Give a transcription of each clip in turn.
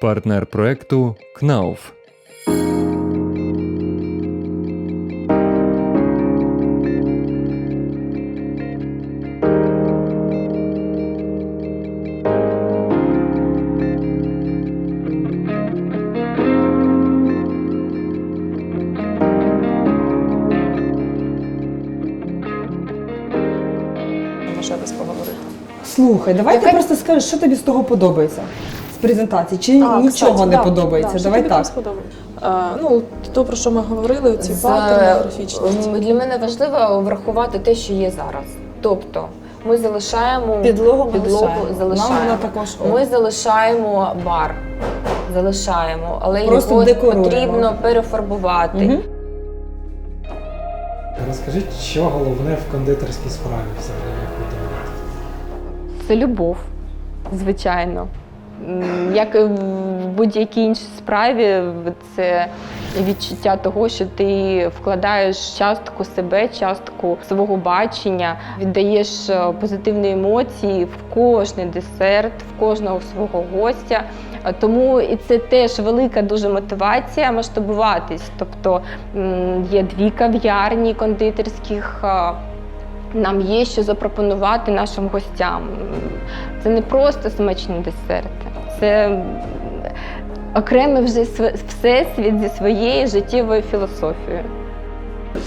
партнер проекту КНАУФ. Слухай, давай ти просто скажеш, що тобі з того подобається презентації, чи А, нічого кстати, не да, подобається. да, що давай тобі там так. сподобається? Е, ну, то, про що ми говорили, ці З- паттерни графічні. м, Для мене важливо врахувати те, що є зараз. Тобто ми залишаємо Підлогу ми підлогу лишаємо. залишаємо. Нам вона також Ми залишаємо бар, залишаємо, але Просто його декоруємо. потрібно перефарбувати. Мгм. Розкажіть, що головне в кондитерській справі взагалі, як ви думаєте? Це любов, звичайно. Як в будь-якій іншій справі, це відчуття того, що ти вкладаєш частку себе, частку свого бачення, віддаєш е, позитивні емоції в кожний десерт, в кожного свого гостя. Тому і це теж велика дуже мотивація масштабуватись. Тобто є дві кав'ярні кондитерських. е, нам є що запропонувати нашим гостям. Це не просто смачні десерти, це окремий вже св- всесвіт зі своєю життєвою філософією.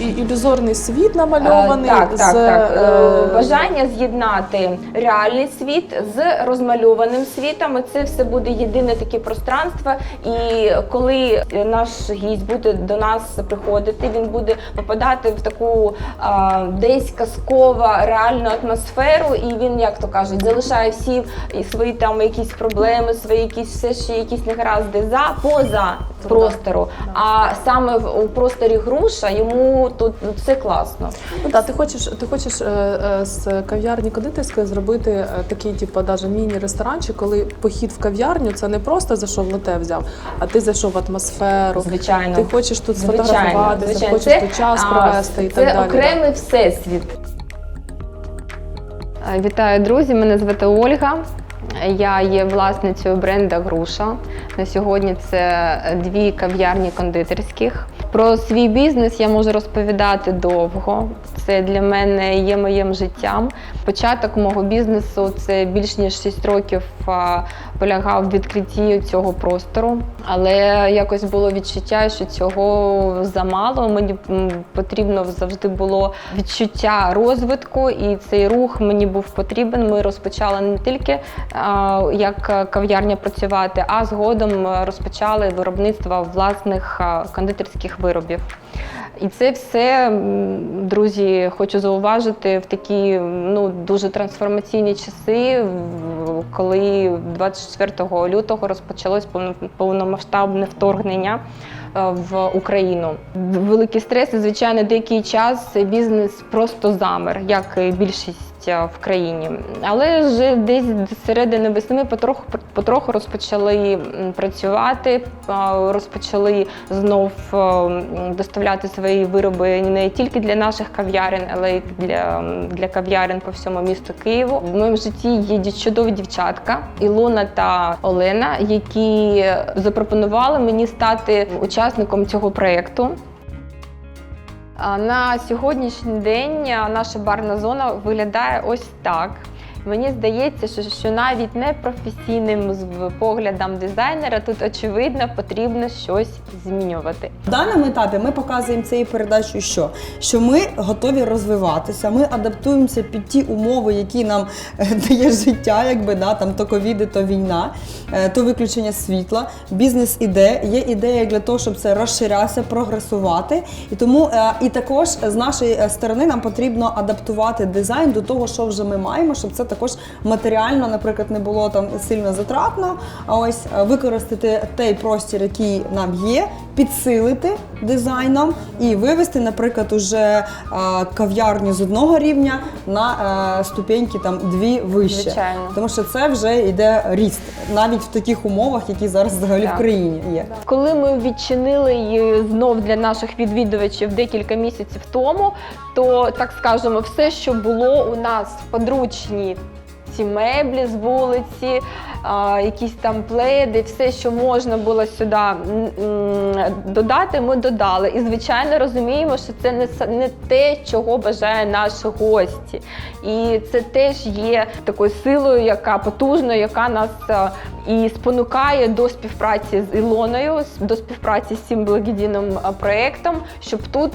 І ілюзорний світ намальований. Е, Так, з, так, так. е, Е, Бажання з'єднати реальний світ з розмальованим світом. І Це все буде єдине таке пространство. І коли наш гість буде до нас приходити, він буде попадати в таку десь казкова реальну атмосферу, і він, як то кажуть, залишає всі свої там якісь проблеми, свої якісь все ще якісь негаразди за поза простору. А саме в у просторі груша йому тут все класно. Ну так, ти хочеш, ти хочеш е, е, з кав'ярні кондитерської зробити е, такий, типу, даже міні-ресторанчик, коли похід в кав'ярню це не просто зайшов лате взяв, а ти зайшов в атмосферу. Звичайно. Ти хочеш тут сфотографуватися, хочеш Це, тут час а, провести і це так далі. окремий всесвіт. Е, Вітаю, друзі! Мене звати Ольга. Я є власницею бренда Груша. На сьогодні це дві кав'ярні кондитерських. Про свій бізнес я можу розповідати довго. Це для мене є моїм життям. Початок мого бізнесу це більш ніж 6 років полягав в відкритті цього простору. Але якось було відчуття, що цього замало. Мені потрібно завжди було відчуття розвитку, і цей рух мені був потрібен. Ми розпочали не тільки як кав'ярня працювати, а згодом розпочали виробництво власних кондитерських виробів. І це все, друзі, хочу зауважити в такі ну дуже трансформаційні часи, коли 24 лютого розпочалось повно- повномасштабне вторгнення е, в Україну. Великий стрес, і звичайно, деякий час бізнес просто замер, як і більшість в країні. Але вже десь з середини весни потроху потроху розпочали працювати, розпочали знов доставляти свої вироби не тільки для наших кав'ярень, але й для, для кав'ярень по всьому місту Києву. В моєму житті є чудові дівчатка Ілона та Олена, які запропонували мені стати учасником цього проєкту. На сьогоднішній день наша барна зона виглядає ось так. Мені здається, що, що навіть не професійним з- поглядом дизайнера тут очевидно потрібно щось змінювати. В даному етапі ми показуємо цією передачею, що? Що ми готові розвиватися, ми адаптуємося під ті умови, які нам е, дає життя, якби да, там то ковіди, то війна, е, то виключення світла. Бізнес іде, є ідея для того, щоб це розширятися, прогресувати. І тому е, і також з нашої сторони нам потрібно адаптувати дизайн до того, що вже ми маємо, щоб це також матеріально, наприклад, не було там сильно затратно. А ось е, використати той простір, який нам є, підсилити дизайном і вивести, наприклад, уже е, кав'ярню з одного рівня на е, ступеньки там дві вище. Звичайно. Тому що це вже йде ріст, навіть в таких умовах, які зараз взагалі Так. в країні є. Коли ми відчинили її знов для наших відвідувачів декілька місяців тому, то так скажемо, все, що було у нас в подручній ці меблі з вулиці, якісь там пледи, все, що можна було сюди додати, ми додали. І звичайно розуміємо, що це не, те, чого бажає наші гості. І це теж є такою силою, яка потужною, яка нас і спонукає до співпраці з Ілоною, до співпраці з цим благодійним проєктом, щоб тут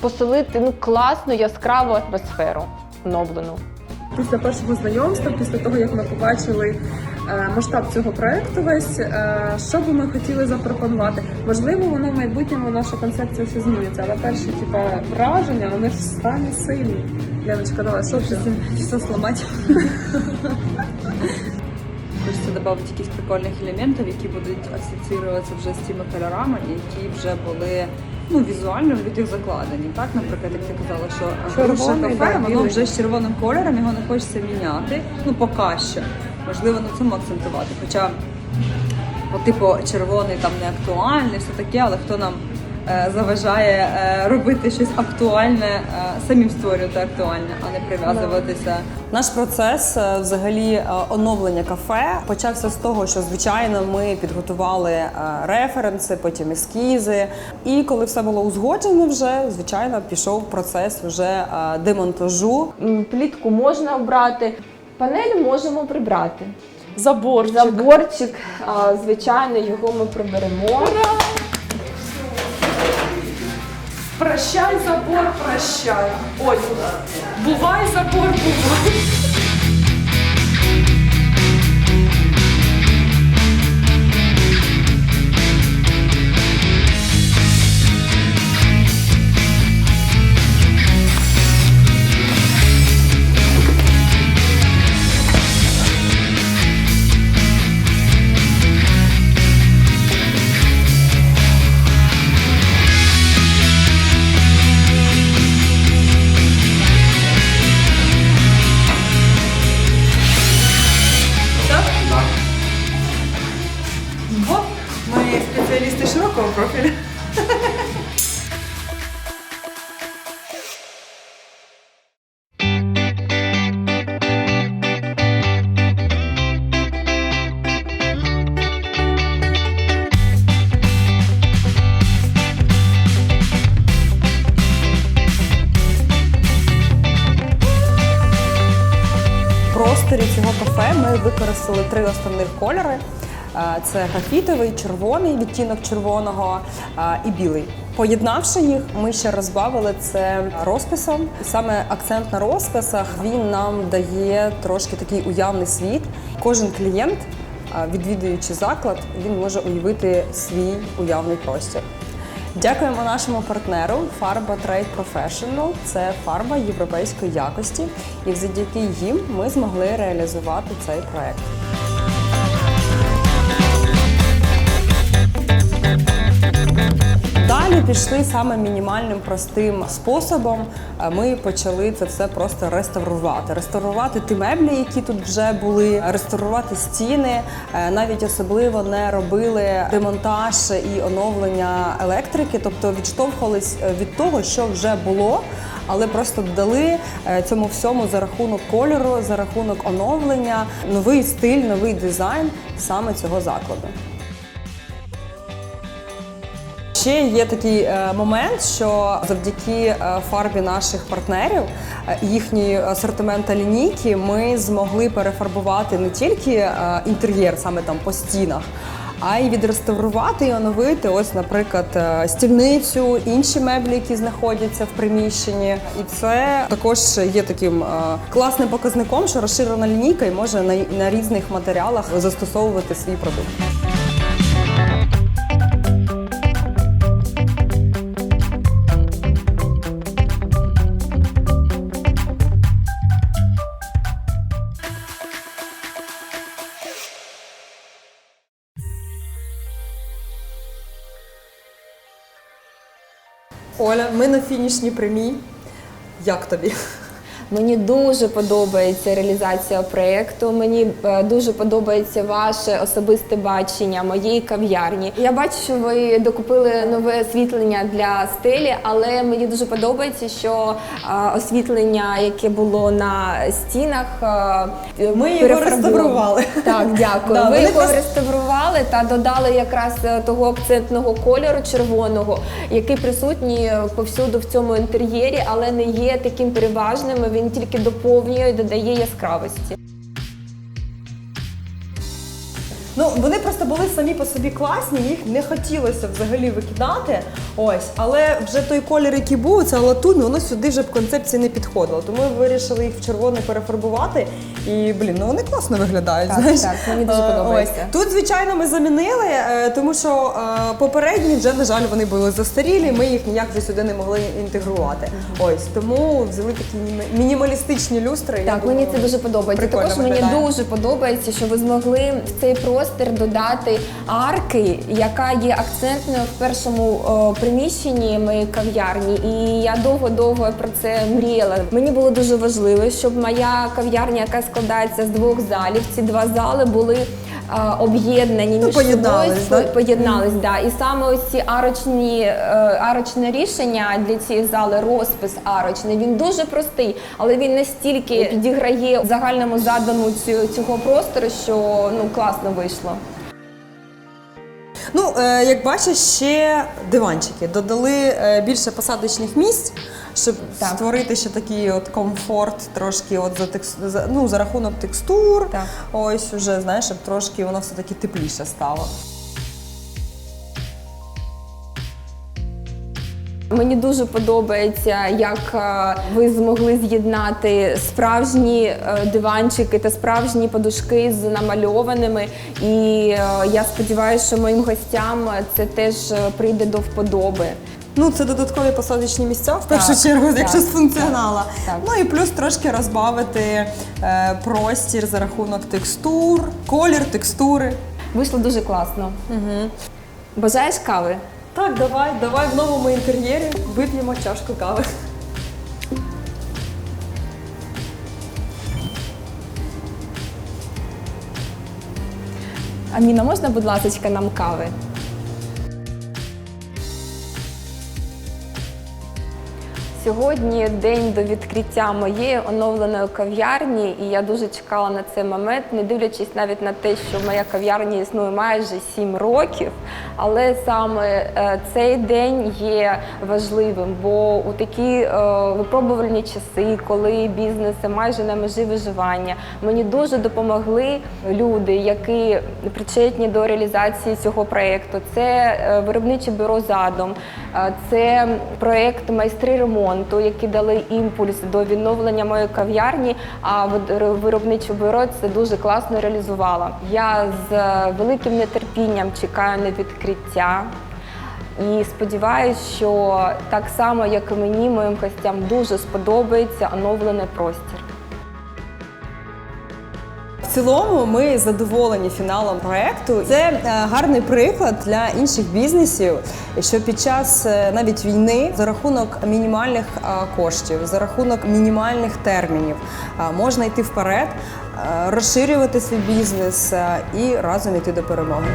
поселити ну, класну яскраву атмосферу оновлену. Після першого знайомства, після того як ми побачили е, масштаб цього проекту, весь е, що би ми хотіли запропонувати. Можливо, воно в майбутньому наша концепція ще зміниться, але перші типа враження вони ж стані сильні. Леночка, давай, що? Все сломати. Хочеться додати якісь прикольних елементів, які будуть асоціюватися вже з цими кольорами, які вже були ну, візуально від їх закладені. Так, наприклад, як ти казала, що Червоний, кафе, да, воно білий. вже з червоним кольором, його не хочеться міняти. Ну, поки що. Можливо, на цьому акцентувати. Хоча, от, типу, червоний там не актуальний, все таке, але хто нам заважає е, робити щось актуальне, е, самим створювати актуальне, а не прив'язуватися. Наш процес е, взагалі е, оновлення кафе почався з того, що звичайно ми підготували е, референси, потім ескізи. І коли все було узгоджено, вже звичайно пішов процес вже е, демонтажу. Плітку можна обрати, панель можемо прибрати. Заборчик. Заборчик, звичайно, його ми приберемо. Прощай, забор, прощай. Ой, бувай, забор, бувай. Використали три основних кольори. Е, Це графітовий, червоний відтінок червоного е, і білий. Поєднавши їх, ми ще розбавили це розписом. Саме акцент на розписах він нам дає трошки такий уявний світ. Кожен клієнт, е, відвідуючи заклад, він може уявити свій уявний простір. Дякуємо нашому партнеру Фарба Trade Professional. Це фарба європейської якості, і завдяки їм ми змогли реалізувати цей проект. Пішли саме мінімальним простим способом. Е, Ми почали це все просто реставрувати. Реставрувати ті меблі, які тут вже були, реставрувати стіни. Е, Навіть особливо не робили демонтаж і оновлення електрики, тобто відштовхувались е, від того, що вже було. Але просто додали е, цьому всьому за рахунок кольору, за рахунок оновлення, новий стиль, новий дизайн саме цього закладу. Ще є такий е, момент, що завдяки е, фарбі наших партнерів, е, їхньої асортимента лінійки, ми змогли перефарбувати не тільки інтер'єр, саме там по стінах. А й відреставрувати і оновити, ось, наприклад, стільницю, інші меблі, які знаходяться в приміщенні. І це також є таким класним показником, що розширена лінійка і може на різних матеріалах застосовувати свій продукт. Фінішній прямій. Як тобі? Мені дуже подобається реалізація проєкту. Мені е, дуже подобається ваше особисте бачення моєї кав'ярні. Я бачу, що ви докупили нове освітлення для стелі, але мені дуже подобається, що е, освітлення, яке було на стінах, е, Ми його реставрували. Так, дякую. Да, ви його просто- реставрували та додали якраз того акцентного кольору червоного, який присутній повсюду в цьому інтер'єрі, але не є таким переважним. Він тільки доповнює додає яскравості. Вони просто були самі по собі класні, їх не хотілося взагалі викидати. Ось, але вже той колір, який був, ця латунь, воно сюди вже в концепції не підходило. Тому ми вирішили їх в червоний перефарбувати. І блін, ну вони класно виглядають. Так, знаєш. так, мені дуже Е, подобається. ось. Тут, звичайно, ми замінили, е, тому що е, попередні вже, на жаль, вони були застарілі, ми їх ніяк вже сюди не могли інтегрувати. Ось тому взяли такі мінімалістичні люстри. Так, мені думаю, це дуже подобається. Також мені виглядає. дуже подобається, що ви змогли в цей простір додати арки, яка є акцентною в першому о, приміщенні моєї кав'ярні. І я довго-довго про це мріяла. Мені було дуже важливо, щоб моя кав'ярня, яка складається з двох залів, ці два зали були. Об'єднані Ну, між поєднались, собою, да? поєднались, да. І саме ось ці арочні е, арочне рішення для цієї зали, розпис арочний, він дуже простий, але він настільки підіграє загальному цю- цього простору, що ну класно вийшло. Ну, е, як бачиш, ще диванчики. Додали е, більше посадочних місць, щоб Так. створити ще такий от комфорт, трошки от за, текс... за, ну, за рахунок текстур. Так. Ось уже, знаєш, щоб трошки воно все-таки тепліше стало. Мені дуже подобається, як е, ви змогли з'єднати справжні е, диванчики та справжні подушки з намальованими. І е, я сподіваюся, що моїм гостям це теж прийде до вподоби. Ну, це додаткові посадочні місця в першу Так, чергу, так, якщо з функціонала. так. Ну і плюс трошки розбавити е, простір за рахунок текстур, колір, текстури. Вийшло дуже класно. Угу. Бажаєш кави? Так, давай, давай в новому інтер'єрі вип'ємо чашку кави. Аміна, можна, будь ласка, нам кави? Сьогодні день до відкриття моєї оновленої кав'ярні, і я дуже чекала на цей момент, не дивлячись навіть на те, що моя кав'ярня існує майже 7 років. Але саме е, цей день є важливим, бо у такі е, випробувальні часи, коли бізнеси майже на межі виживання, мені дуже допомогли люди, які причетні до реалізації цього проєкту. Це е, виробниче бюро задум, це проєкт майстри ремонту, які дали імпульс до відновлення моєї кав'ярні. А виробниче бюро це дуже класно реалізувало. Я з великим нетерпінням чекаю на відкриття. І сподіваюся, що так само, як і мені, моїм гостям дуже сподобається оновлений простір. Цілому ми задоволені фіналом проекту. Це е, гарний приклад для інших бізнесів, що під час е, навіть війни за рахунок мінімальних е, коштів, за рахунок мінімальних термінів можна йти вперед, розширювати свій бізнес і разом йти до перемоги.